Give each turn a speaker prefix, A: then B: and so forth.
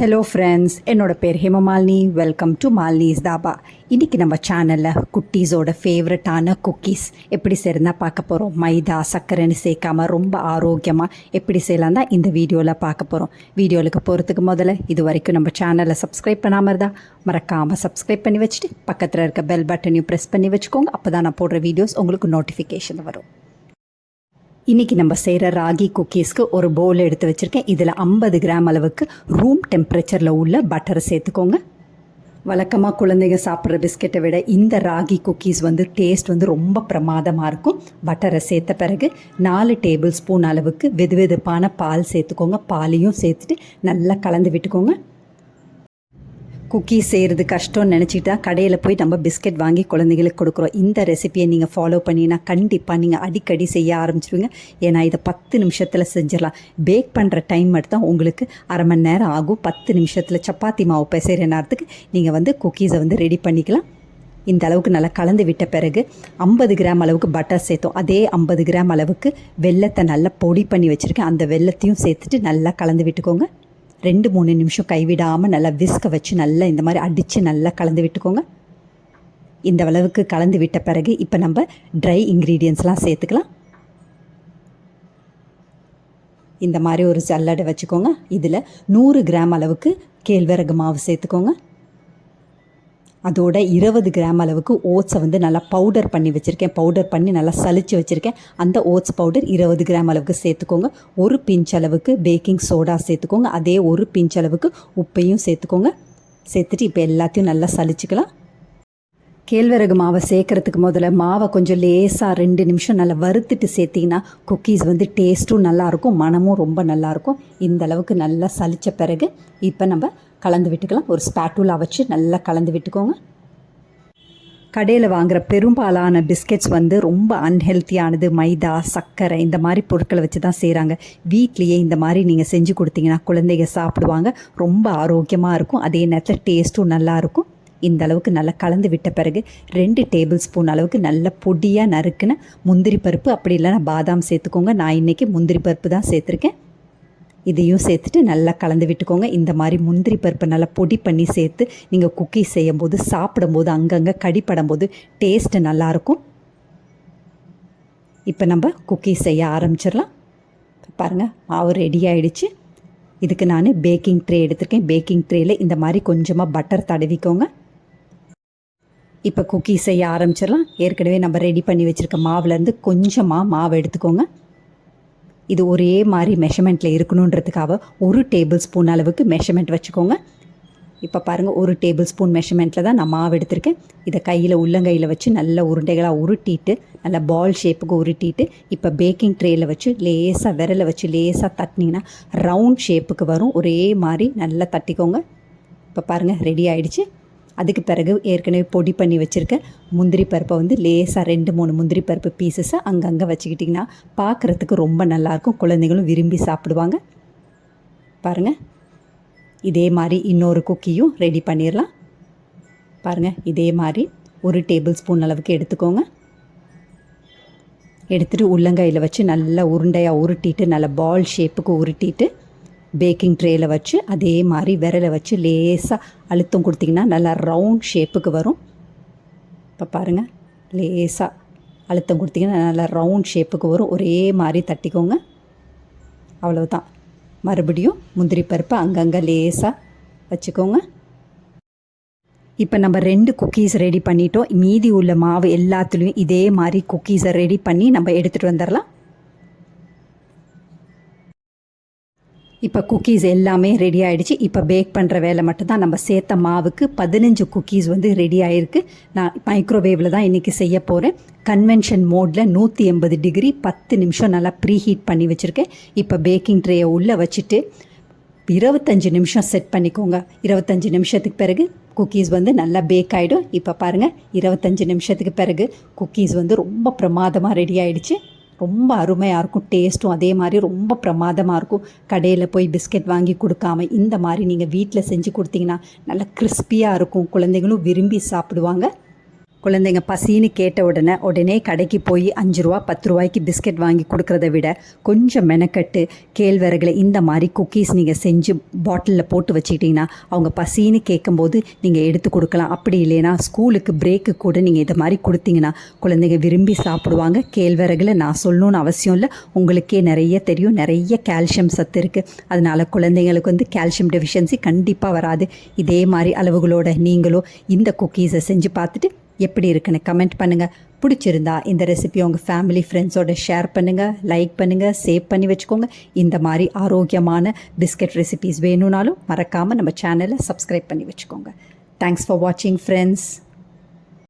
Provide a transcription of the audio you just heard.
A: Hello friends என்னோட பேர் Hemamalini. Welcome to Malini's dhaba இன்றைக்கி நம்ம சேனலில் குட்டீஸோட ஃபேவரட்டான குக்கீஸ் எப்படி செய்யறதுனா பார்க்க போகிறோம் மைதா சர்க்கரைன்னு சேர்க்காம ரொம்ப ஆரோக்கியமாக எப்படி செய்யலாம் தான் இந்த வீடியோவில் பார்க்க போகிறோம் வீடியோவுக்கு போகிறதுக்கு முதல்ல இது வரைக்கும் நம்ம சேனலை சப்ஸ்கிரைப் பண்ணாமல் இருந்தால் மறக்காமல் சப்ஸ்கிரைப் பண்ணி வச்சுட்டு பக்கத்தில் இருக்க பெல் பட்டனையும் ப்ரெஸ் பண்ணி வச்சுக்கோங்க. அப்போ தான் நான் போடுற வீடியோஸ் உங்களுக்கு நோட்டிஃபிகேஷன் வரும். இன்றைக்கி நம்ம செய்கிற ராகி குக்கீஸ்க்கு ஒரு போல் எடுத்து வச்சுருக்கேன். இதில் ஐம்பது கிராம் அளவுக்கு ரூம் டெம்பரேச்சரில் உள்ள பட்டரை சேர்த்துக்கோங்க. வழக்கமாக குழந்தைங்க சாப்பிட்ற பிஸ்கெட்டை விட இந்த ராகி குக்கீஸ் வந்து டேஸ்ட் வந்து ரொம்ப பிரமாதமாக இருக்கும். பட்டரை சேர்த்த பிறகு நாலு டேபிள் ஸ்பூன் அளவுக்கு வெது வெதுப்பான பால் சேர்த்துக்கோங்க. பாலையும் சேர்த்துட்டு நல்லா கலந்து விட்டுக்கோங்க. குக்கீஸ் செய்கிறது கஷ்டம்னு நினச்சிக்கிட்டா கடையில் போய் நம்ம பிஸ்கட் வாங்கி குழந்தைங்களுக்கு கொடுக்குறோம். இந்த ரெசிபியை நீங்கள் ஃபாலோ பண்ணினா கண்டிப்பாக நீங்கள் அடிக்கடி செய்ய ஆரம்பிச்சிருவீங்க. ஏன்னா இதை பத்து நிமிஷத்தில் செஞ்சிடலாம். பேக் பண்ணுற டைம் மட்டும் உங்களுக்கு அரை மணி நேரம் ஆகும். பத்து நிமிஷத்தில் சப்பாத்தி மாவு பிசைகிற நேரத்துக்கு நீங்கள் வந்து குக்கீஸை வந்து ரெடி பண்ணிக்கலாம். இந்த அளவுக்கு நல்லா கலந்து விட்ட பிறகு ஐம்பது கிராம் அளவுக்கு பட்டர் சேர்த்தோம். அதே ஐம்பது கிராம் அளவுக்கு வெள்ளத்தை நல்லா பொடி பண்ணி வச்சுருக்கேன். அந்த வெள்ளத்தையும் சேர்த்துட்டு நல்லா கலந்து விட்டுக்கோங்க. ரெண்டு மூணு நிமிஷம் கைவிடாமல் நல்லா விஸ்க வச்சு நல்லா இந்த மாதிரி அடித்து நல்லா கலந்து விட்டுக்கோங்க. இந்த அளவுக்கு கலந்து விட்ட பிறகு இப்போ நம்ம ட்ரை இன்க்ரீடியன்ஸ்லாம் சேர்த்துக்கலாம். இந்த மாதிரி ஒரு சல்லடை வச்சுக்கோங்க. இதில் நூறு கிராம் அளவுக்கு கேழ்வரகு மாவு சேர்த்துக்கோங்க. அதோட இருபது கிராம் அளவுக்கு ஓட்ஸை வந்து நல்லா பவுடர் பண்ணி வச்சுருக்கேன். பவுடர் பண்ணி நல்லா சளிச்சு வச்சுருக்கேன். அந்த ஓட்ஸ் பவுடர் இருபது கிராம் அளவுக்கு சேர்த்துக்கோங்க. ஒரு பிஞ்ச் அளவுக்கு பேக்கிங் சோடா சேர்த்துக்கோங்க. அதே ஒரு பிஞ்ச் அளவுக்கு உப்பையும் சேர்த்துக்கோங்க. சேர்த்துட்டு இப்போ எல்லாத்தையும் நல்லா சளிச்சுக்கலாம். கேழ்வரகு மாவை சேர்க்குறதுக்கு முதல்ல மாவை கொஞ்சம் லேசாக ரெண்டு நிமிஷம் நல்லா வறுத்துட்டு சேர்த்திங்கன்னா குக்கீஸ் வந்து டேஸ்ட்டும் நல்லாயிருக்கும் மனமும் ரொம்ப நல்லாயிருக்கும் இந்த அளவுக்கு நல்லா சலித்த பிறகு இப்போ நம்ம கலந்து விட்டுக்கலாம். ஒரு ஸ்பேட்டூலா வச்சு நல்லா கலந்து விட்டுக்கோங்க. கடையில் வாங்குகிற பெரும்பாலான பிஸ்கெட்ஸ் வந்து ரொம்ப அன்ஹெல்த்தியானது மைதா சர்க்கரை இந்த மாதிரி பொருட்களை வச்சு தான் செய்கிறாங்க வீட்லேயே இந்த மாதிரி நீங்கள் செஞ்சு கொடுத்தீங்கன்னா குழந்தைங்க சாப்பிடுவாங்க. ரொம்ப ஆரோக்கியமாக இருக்கும். அதே நேரத்தில் டேஸ்ட்டும் நல்லாயிருக்கும் இந்த அளவுக்கு நல்லா கலந்து விட்ட பிறகு ரெண்டு டேபிள் ஸ்பூன் அளவுக்கு நல்ல பொடியாக நறுக்குன முந்திரி பருப்பு. அப்படி இல்லைன்னா பாதாம் சேர்த்துக்கோங்க. நான் இன்றைக்கி முந்திரி பருப்பு தான் சேர்த்துருக்கேன். இதையும் சேர்த்துட்டு நல்லா கலந்து விட்டுக்கோங்க. இந்த மாதிரி முந்திரி பருப்பை நல்லா பொடி பண்ணி சேர்த்து நீங்கள் குக்கீஸ் செய்யும்போது சாப்பிடும்போது அங்கங்கே கடிப்படும் போது டேஸ்ட்டு நல்லாயிருக்கும். இப்போ நம்ம குக்கீஸ் செய்ய ஆரம்பிச்சிடலாம். பாருங்கள் மாவு ரெடி ஆகிடுச்சு இதுக்கு நான் பேக்கிங் ட்ரே எடுத்திருக்கேன். பேக்கிங் ட்ரேயில் இந்த மாதிரி கொஞ்சமாக பட்டர் தடவிக்கோங்க. இப்போ குக்கீஸ் செய்ய ஆரம்பிச்சிடலாம். ஏற்கனவே நம்ம ரெடி பண்ணி வச்சுருக்க மாவுலேருந்து கொஞ்சமாக மாவு எடுத்துக்கோங்க. இது ஒரே மாதிரி மெஷர்மெண்ட்டில் இருக்கணுன்றதுக்காக ஒரு டேபிள் ஸ்பூன் அளவுக்கு மெஷர்மெண்ட் வச்சுக்கோங்க. இப்போ பாருங்கள் ஒரு டேபிள் ஸ்பூன் மெஷர்மெண்ட்டில் தான் நான் மாவு எடுத்திருக்கேன். இதை கையில் உள்ளங்கையில் வச்சு நல்ல உருண்டைகளாக உருட்டிட்டு நல்ல பால் ஷேப்புக்கு உருட்டிட்டு இப்போ பேக்கிங் ட்ரேயில் வச்சு லேசாக விரலை வச்சு லேசாக தட்டினீங்கன்னா ரவுண்ட் ஷேப்புக்கு வரும். ஒரே மாதிரி நல்லா தட்டிக்கோங்க. இப்போ பாருங்கள் ரெடி ஆகிடுச்சு அதுக்கு பிறகு ஏற்கனவே பொடி பண்ணி வச்சுருக்க முந்திரி பருப்பை வந்து லேசாக ரெண்டு மூணு முந்திரி பருப்பு பீசஸை அங்கங்கே வச்சுக்கிட்டிங்கன்னா பார்க்குறதுக்கு ரொம்ப நல்லாயிருக்கும். குழந்தைங்களும் விரும்பி சாப்பிடுவாங்க. பாருங்கள் இதே மாதிரி இன்னொரு குக்கியும் ரெடி பண்ணிடலாம் பாருங்கள் இதே மாதிரி ஒரு டேபிள் ஸ்பூன் அளவுக்கு எடுத்துக்கோங்க. எடுத்துகிட்டு உள்ளங்கையில் வச்சு நல்லா உருண்டையாக உருட்டிட்டு நல்லா பால் ஷேப்புக்கு உருட்டிட்டு பேக்கிங் ட்ரேயில் வச்சு அதே மாதிரி விரலை வச்சு லேசாக அழுத்தம் கொடுத்திங்கன்னா நல்லா ரவுண்ட் ஷேப்புக்கு வரும். இப்போ பாருங்கள் லேசாக அழுத்தம் கொடுத்திங்கன்னா நல்லா ரவுண்ட் ஷேப்புக்கு வரும். ஒரே மாதிரி தட்டிக்கோங்க. அவ்வளவுதான். மறுபடியும் முந்திரி பருப்பு அங்கங்கே லேசாக வச்சுக்கோங்க. இப்போ நம்ம ரெண்டு குக்கீஸ் ரெடி பண்ணிட்டோம். மீதி உள்ள மாவு எல்லாத்துலேயும் இதே மாதிரி குக்கீஸை ரெடி பண்ணி நம்ம எடுத்துகிட்டு வந்துடலாம். இப்போ குக்கீஸ் எல்லாமே ரெடி ஆகிடுச்சு இப்போ பேக் பண்ணுற வேலை மட்டும்தான். நம்ம சேர்த்த மாவுக்கு பதினஞ்சு குக்கீஸ் வந்து ரெடி ஆகிருக்கு நான் மைக்ரோவேவில் தான் இன்றைக்கி செய்ய போகிறேன் கன்வென்ஷன் மோடில் நூற்றி எண்பது டிகிரி பத்து நிமிஷம் நல்லா ப்ரீ ஹீட் பண்ணி வச்சுருக்கேன். இப்போ பேக்கிங் ட்ரேயை உள்ளே வச்சுட்டு இருபத்தஞ்சி நிமிஷம் செட் பண்ணிக்கோங்க. இருபத்தஞ்சி நிமிஷத்துக்கு பிறகு குக்கீஸ் வந்து நல்லா பேக் ஆகிடும் இப்போ பாருங்கள் இருபத்தஞ்சி நிமிஷத்துக்கு பிறகு குக்கீஸ் வந்து ரொம்ப பிரமாதமாக ரெடி ஆகிடுச்சு ரொம்ப அருமையாக இருக்கும் டேஸ்ட்டும் அதே மாதிரி ரொம்ப பிரமாதமாக இருக்கும். கடையில் போய் பிஸ்கெட் வாங்கி கொடுக்காம இந்த மாதிரி நீங்கள் வீட்டில் செஞ்சு கொடுத்தீங்கன்னா நல்லா கிறிஸ்பியாக இருக்கும். குழந்தைங்களும் விரும்பி சாப்பிடுவாங்க. குழந்தைங்க பசின்னு கேட்ட உடனே உடனே கடைக்கு போய் அஞ்சு ரூபா பத்து ரூபாய்க்கு பிஸ்கட் வாங்கி கொடுக்குறத விட கொஞ்சம் மெனக்கட்டு கேழ்வரகளை இந்த மாதிரி குக்கீஸ் நீங்கள் செஞ்சு பாட்டிலில் போட்டு வச்சுக்கிட்டிங்கன்னா அவங்க பசின்னு கேட்கும்போது நீங்கள் எடுத்து கொடுக்கலாம். அப்படி இல்லைன்னா ஸ்கூலுக்கு பிரேக்கு கூட நீங்கள் இதை மாதிரி கொடுத்தீங்கன்னா குழந்தைங்க விரும்பி சாப்பிடுவாங்க. கேழ்வரகளை நான் சொல்லணும்னு அவசியம் இல்லை. உங்களுக்கே நிறைய தெரியும். நிறைய கால்சியம் சத்து இருக்குது அதனால் குழந்தைங்களுக்கு வந்து கால்சியம் டெஃபிஷியன்சி கண்டிப்பாக வராது. இதே மாதிரி அளவுகளோட நீங்களும் இந்த குக்கீஸை செஞ்சு பார்த்துட்டு எப்படி இருக்குன்னு கமெண்ட் பண்ணுங்கள் பிடிச்சிருந்தா இந்த ரெசிபி உங்கள் ஃபேமிலி ஃப்ரெண்ட்ஸோட ஷேர் பண்ணுங்கள் லைக் பண்ணுங்கள் சேவ் பண்ணி வச்சுக்கோங்க. இந்த மாதிரி ஆரோக்கியமான பிஸ்கட் ரெசிபீஸ் வேணும்னாலும் மறக்காமல் நம்ம சேனலை சப்ஸ்கிரைப் பண்ணி வச்சுக்கோங்க. தேங்க்ஸ் ஃபார் வாட்சிங் ஃப்ரெண்ட்ஸ்